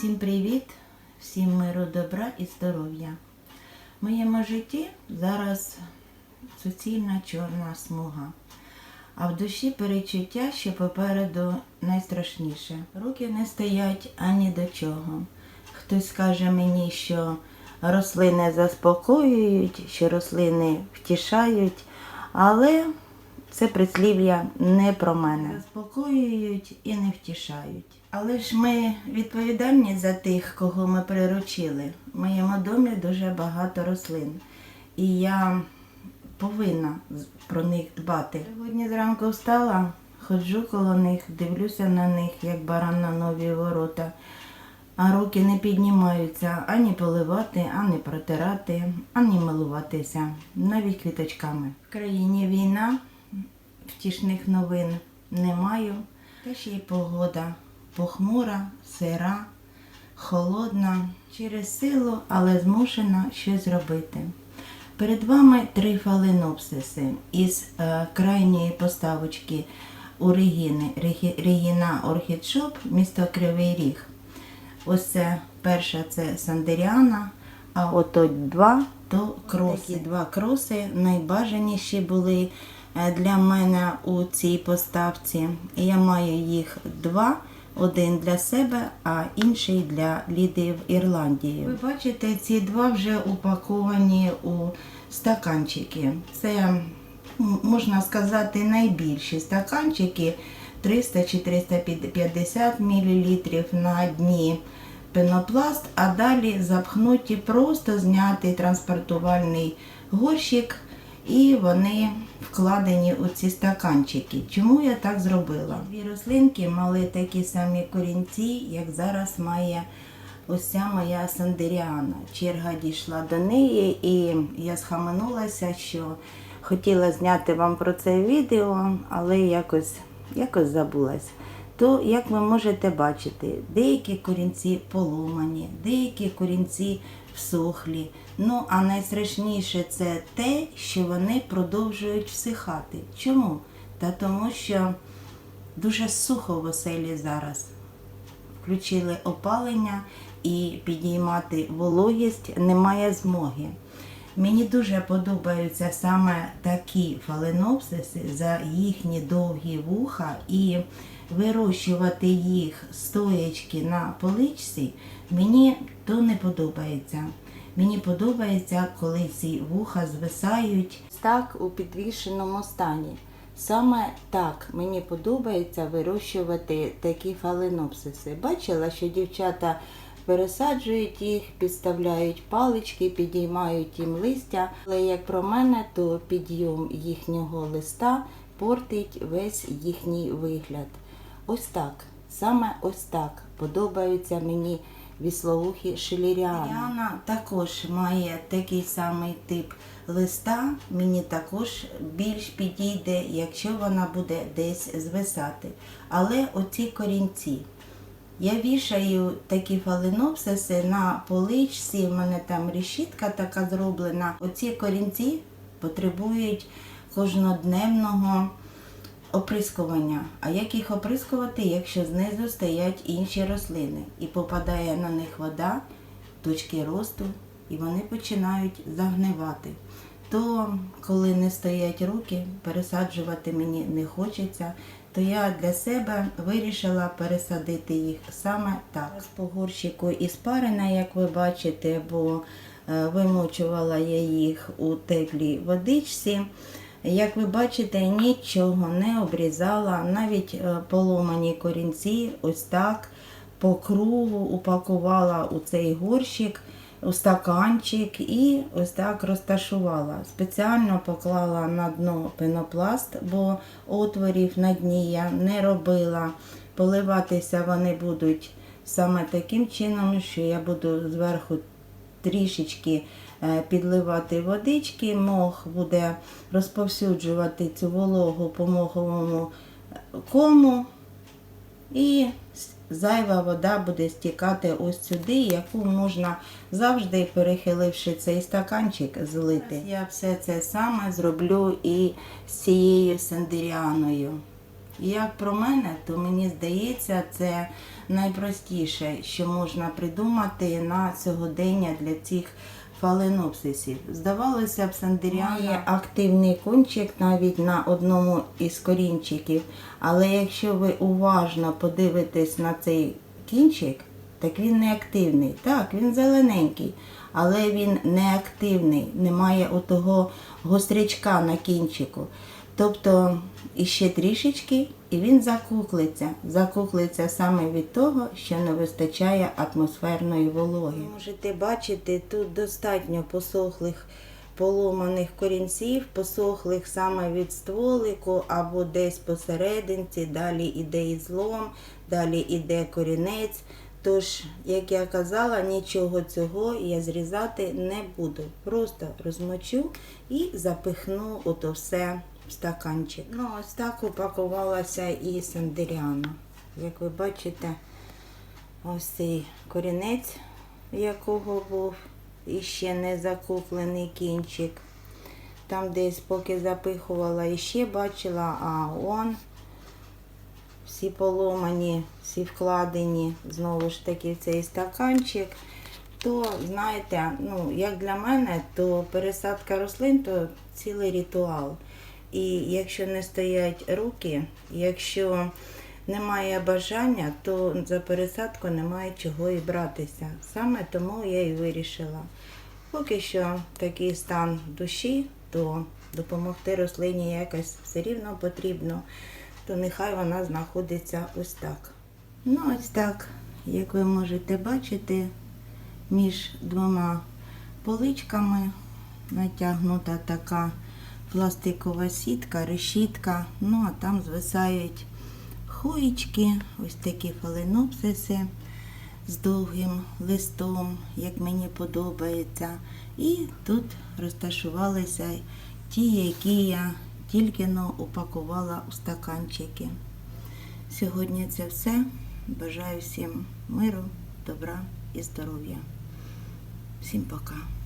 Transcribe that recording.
всім привіт, всім миру, добра і здоров'я. В моєму житті зараз суцільна чорна смуга, а в душі перечуття, що попереду найстрашніше. Руки не стоять ані до чого. Хтось скаже мені, що рослини заспокоюють, що рослини втішають, але це прислів'я не про мене. Заспокоюють і не втішають. Але ж ми відповідальні за тих, кого ми приручили. В моєму домі дуже багато рослин. І я повинна про них дбати. Сьогодні зранку встала, ходжу коло них, дивлюся на них, як баран на нові ворота. А руки не піднімаються ані поливати, ані протирати, ані милуватися, навіть квіточками. В країні війна, втішних новин не маю. Та ще й погода похмура, сира, холодна, через силу, але змушена щось робити. Перед вами три фаленопсиси із е, крайньої поставочки у Регіни, Регі- Регіна Орхідшоп, місто Кривий Ріг. Ось це перша це Сандеріана, а ото два то кроси. Такі два кроси найбажаніші були для мене у цій поставці. Я маю їх два. Один для себе, а інший для Ліди в Ірландії. Ви бачите, ці два вже упаковані у стаканчики. Це можна сказати найбільші стаканчики 300 чи 350 мл на дні пенопласт, а далі запхнуті просто знятий транспортувальний горщик, і вони вкладені у ці стаканчики. Чому я так зробила? Дві рослинки мали такі самі корінці, як зараз має ось ця моя сандеріана. Черга дійшла до неї, і я схаменулася, що хотіла зняти вам про це відео, але якось, якось забулась. То, як ви можете бачити, деякі корінці поломані, деякі корінці всохлі. Ну, а найстрашніше це те, що вони продовжують всихати. Чому? Та тому, що дуже сухо в оселі зараз. Включили опалення і підіймати вологість немає змоги. Мені дуже подобаються саме такі фаленопсиси за їхні довгі вуха і вирощувати їх стоячки на поличці, мені то не подобається. Мені подобається, коли ці вуха звисають так у підвішеному стані. Саме так мені подобається вирощувати такі фаленопсиси. Бачила, що дівчата пересаджують їх, підставляють палички, підіймають їм листя. Але як про мене, то підйом їхнього листа портить весь їхній вигляд. Ось так, саме ось так подобаються мені віслоухі шиліріани. Шиліріана також має такий самий тип листа. Мені також більш підійде, якщо вона буде десь звисати. Але оці корінці. Я вішаю такі фаленопсиси на поличці, в мене там решітка така зроблена. Оці корінці потребують кожнодневного оприскування. А як їх оприскувати, якщо знизу стоять інші рослини і попадає на них вода, точки росту, і вони починають загнивати. То, коли не стоять руки, пересаджувати мені не хочеться, то я для себе вирішила пересадити їх саме так. З погорщику і спарена, як ви бачите, бо е, вимочувала я їх у теплій водичці. Як ви бачите, нічого не обрізала, навіть е, поломані корінці, ось так по кругу упакувала у цей горщик, у стаканчик і ось так розташувала. Спеціально поклала на дно пенопласт, бо отворів на дні я не робила. Поливатися вони будуть саме таким чином, що я буду зверху трішечки підливати водички, мох буде розповсюджувати цю вологу по моховому кому, і зайва вода буде стікати ось сюди, яку можна завжди, перехиливши цей стаканчик, злити. Я все це саме зроблю і з цією сендеріаною. І як про мене, то мені здається, це найпростіше, що можна придумати на сьогодення для цих фаленопсисів. Здавалося має активний кончик навіть на одному із корінчиків. Але якщо ви уважно подивитесь на цей кінчик, так він не активний. Так, він зелененький, але він не активний, немає отого гострячка на кінчику. Тобто іще трішечки, і він закуклиться. Закуклиться саме від того, що не вистачає атмосферної вологи. Можете бачити, тут достатньо посохлих поломаних корінців, посохлих саме від стволику або десь посерединці, далі іде і злом, далі іде корінець. Тож, як я казала, нічого цього я зрізати не буду. Просто розмочу і запихну ото все стаканчик. Ну, ось так упакувалася і сандеріана. Як ви бачите, ось цей корінець, якого був іще не закуплений кінчик. Там десь поки запихувала, іще бачила, а он всі поломані, всі вкладені знову ж таки в цей стаканчик. То, знаєте, ну, як для мене, то пересадка рослин то цілий ритуал. І якщо не стоять руки, якщо немає бажання, то за пересадку немає чого і братися. Саме тому я і вирішила. Поки що такий стан душі, то допомогти рослині якось все рівно потрібно, то нехай вона знаходиться ось так. Ну, ось так, як ви можете бачити, між двома поличками натягнута така пластикова сітка, решітка, ну а там звисають хоїчки, ось такі фаленопсиси з довгим листом, як мені подобається. І тут розташувалися ті, які я тільки но упакувала у стаканчики. Сьогодні це все. Бажаю всім миру, добра і здоров'я. Всім пока.